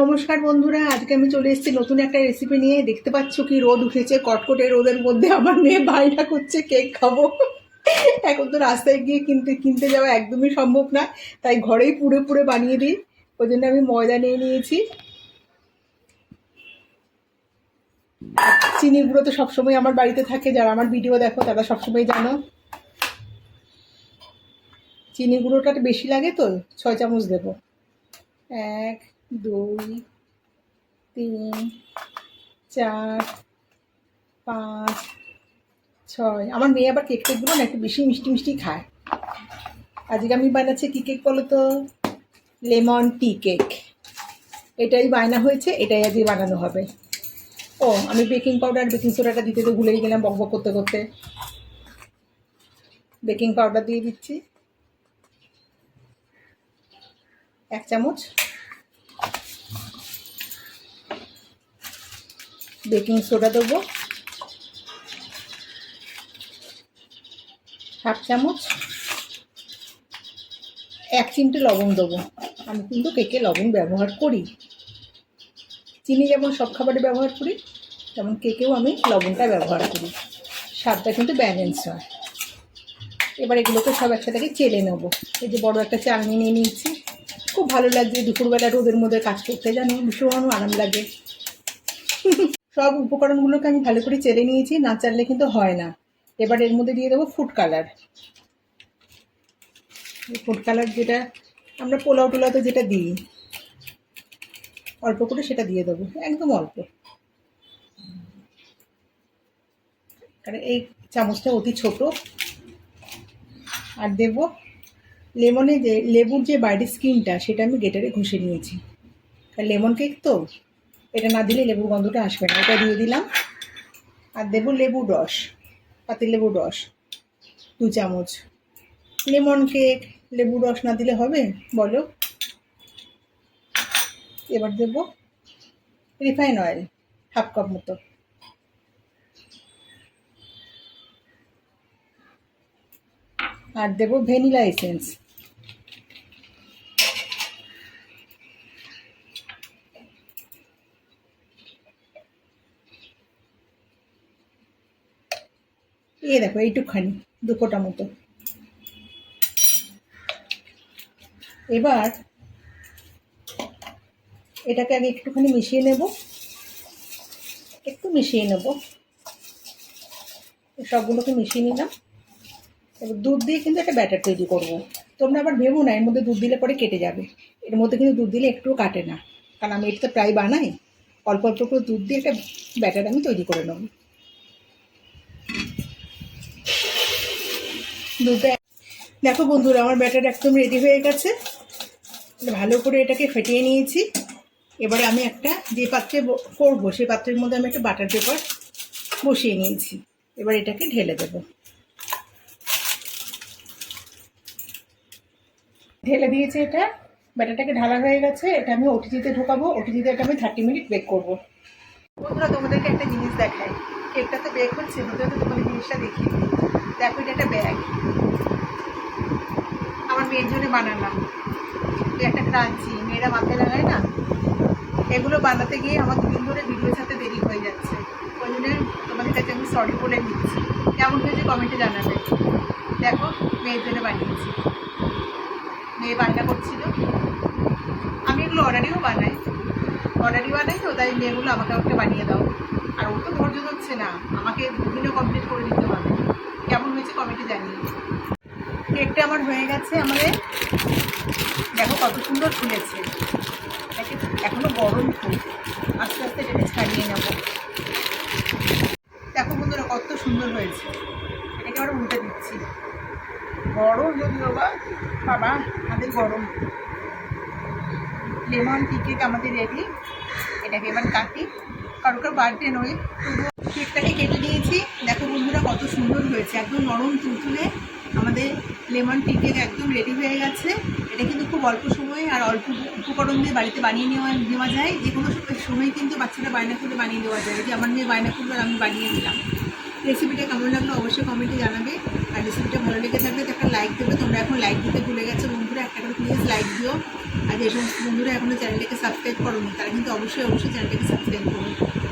নমস্কার বন্ধুরা, আজকে আমি চলে এসেছি নতুন একটা রেসিপি নিয়ে। দেখতে পাচ্ছ কি রোদ উঠেছে, কটকটে রোদের মধ্যে আমার মেয়ে বাইনা করছে কেক খাব। এখন তো রাস্তায় গিয়ে কিনতে কিনতে যাওয়া একদমই সম্ভব না, তাই ঘরেই পুড়ে পুড়ে বানিয়ে দিই। ওই জন্য আমি ময়দা নিয়ে নিয়েছি। চিনি গুঁড়ো তো সবসময় আমার বাড়িতে থাকে, যারা আমার ভিডিও দেখো, তারা সবসময় জানো। চিনি গুঁড়োটা বেশি লাগে তো, ছয় চামচ দেবো। এক দুই, তিন, চার, পাঁচ, ছয়। আমার মেয়ে আবার কেক টেকগুলো না একটু বেশি মিষ্টি মিষ্টি খায়। আজকে আমি বানাচ্ছি কী কেক বলো তো? Lemon tea cake. এটাই বায়না হয়েছে, এটাই আজকে বানানো হবে। ও, আমি বেকিং পাউডার বেকিং সোডাটা দিতে তো ভুলেই গেলাম বক বক করতে করতে। বেকিং পাউডার দিয়ে দিচ্ছি। এক চামচ। বেকিং সোডা দেবো। হাফ চামচ। এক চিমটে লবণ দেবো। আমি কিন্তু কেকে লবণ ব্যবহার করি। চিনি যেমন সব খাবারে ব্যবহার করি, তেমন কেকেও আমি লবণটা ব্যবহার করি। স্বাদটা কিন্তু ব্যালেন্স হয়। এবার এগুলোকে সব একসাথে চেলে নেব। এই যে বড় একটা চালনি নিয়ে নিয়েছি। খুব ভালো লাগছে। দুপুরবেলা রোদের মধ্যে কাজ করতে জানো, ভীষণ আরাম লাগে। সব উপকরণগুলোকে আমি ভালো করে চেলে নিয়েছি, না চাললে কিন্তু হয় না। এবার এর মধ্যে দিয়ে দেবো ফুড কালার ফুড কালার যেটা, আমরা পোলাও টোলাওতে যেটা দিই। অল্প করে সেটা দিয়ে দেবো, একদম অল্প। কারণ এই চামচটা অতি ছোট। আর দেব লেমনে যে, লেবুর যে বাইরের স্কিনটা সেটা আমি গেটারে ঘষে নিয়েছি। লেমন কেক তো? এটা না দিলে লেবুর গন্ধটা আসবে না। এটা দিয়ে দিলাম। আর দেবো লেবুর রস পাতি লেবুর রস, দু চামচ। লেমন কেক, লেবুর রস না দিলে হবে? বলো। এবার দেবো রিফাইন অয়েল, হাফ কাপ মতো। আর দেবো ভ্যানিলা এসেন্স। এই দেখো, এইটুকখানি দু ফোঁটা মতো। এবার এটাকে আগে একটুখানি মিশিয়ে নেব। একটু মিশিয়ে নেব। সবগুলোকে মিশিয়ে নিলাম। এবার দুধ দিয়ে কিন্তু একটা ব্যাটার তৈরি করব। তোমরা আবার ভেবো না, এর মধ্যে দুধ দিলে পরে কেটে যাবে। এর মধ্যে কিন্তু দুধ দিলে একটুও কাটে না। কারণ আমি এটা তো প্রায় বানাই। অল্প অল্প করে দুধ দিয়ে একটা ব্যাটার আমি তৈরি করে নেব। দুধটা দেখো বন্ধুরা, আমার ব্যাটার একদম রেডি হয়ে গেছে। ভালো করে এটাকে ফেটিয়ে নিয়েছি। এবারে আমি একটা যে পাত্রে করব, সেই পাত্রের মধ্যে আমি একটা বাটার পেপার বসিয়ে নিয়েছি। এবার এটাকে ঢেলে দেবো। ঢেলে দিয়েছি এটা। ব্যাটারটাকে ঢালা হয়ে গেছে। এটা আমি ওটিজিতে ঢোকাবো। ওটিজিতে এটা আমি থার্টি মিনিট বেক করব। বন্ধুরা, তোমাদেরকে একটা জিনিস দেখাই। কেকটা তো বেক হচ্ছে হতে তোমাদের জিনিসটা দেখিয়ে। দেখো, এটা একটা ব্যাগ আমার মেয়ের জন্য বানালাম। একটা ক্রাঞ্চি মেয়েরা মাথায় লাগায় না? এগুলো বানাতে গিয়ে আমার দুদিন ধরে ভিডিওর সাথে দেরি হয়ে যাচ্ছে। ওই জন্য তোমাদের কাছে আমি সরি বলে নিচ্ছি। কেমন হয়েছে কমেন্টে জানাবে। দেখো, মেয়ের জন্য বানিয়েছি। মেয়ে বায়না করছিল। আমি এগুলো অর্ডারিও বানাই। অর্ডারই বানাই তো, তাই মেয়েগুলো আমাকে আমাকে বানিয়ে দাও। আর ও তো ধৈর্য ধরছে না। আমাকে দুদিনও কমপ্লিট করে দিতে কমেন্টে জানিয়ে কেকটা আমার হয়ে গেছে আমাদের। দেখো কত সুন্দর ফুলেছে। এখনও গরম খুব আস্তে আস্তে এটাকে ছাড়িয়ে নেব। দেখো বন্ধুরা, কত সুন্দর হয়েছে। এটাকে আবার উল্টে দিচ্ছি। গরম যদিও বা বাবা, আমাদের গরম। লেমন টি কেক আমাদের রেডি। এটাকে এবার কাটি। কারও কারও বার্থডে নয়। কেকটাকে কেটে সুন্দর হয়েছে, একদম নরম তুলতুলে আমাদের লেমন টি কেক একদম রেডি হয়ে গেছে। এটা কিন্তু খুব অল্প সময়ে আর অল্প উপকরণ দিয়ে বাড়িতে বানিয়ে নেওয়া নেওয়া যায়। যে কোনো সময়- কিন্তু বাচ্চারা বায়না করলে বানিয়ে দেওয়া যায়। যে আমার মেয়ে বায়না করল আমি বানিয়ে দিলাম রেসিপিটা কেমন লাগল অবশ্যই কমেন্টে জানাবে। আর রেসিপিটা ভালো লেগে থাকলে তো একটা লাইক দেবে। তোমরা এখন লাইক দিতে ভুলে গেছো বন্ধুরা, একটা করে প্লিজ লাইক দিও। আর যে সমস্ত বন্ধুরা এখনও চ্যানেলটাকে সাবস্ক্রাইব করোনি, তারা কিন্তু অবশ্যই অবশ্যই চ্যানেলটাকে সাবস্ক্রাইব